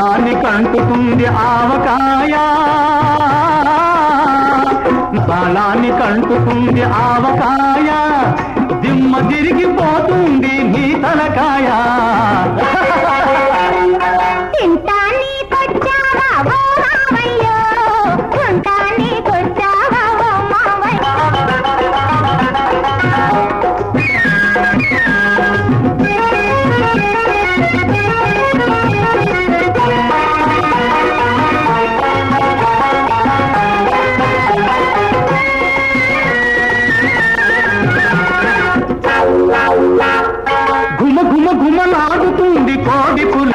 కంటుతుంది ఆవకాయ. బాలాన్ని కంటుతుంది ఆవకాయ. దిమ్మ తిరిగిపోతుంది నీ తలకాయ.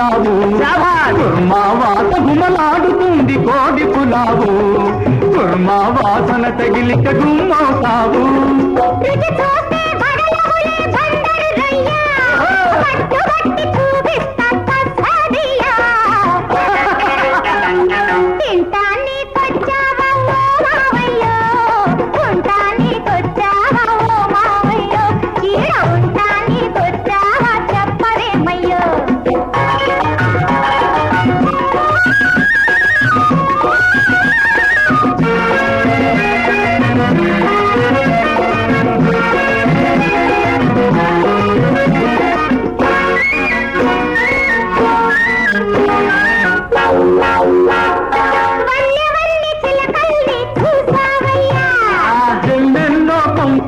పులావు కుర్మా గుమలాడుతుంది కోడి పులావు. కుర్మా వాసన తగిలిక గుమ్మవుతావు.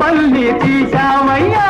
పల్లి తీశామయ్యా.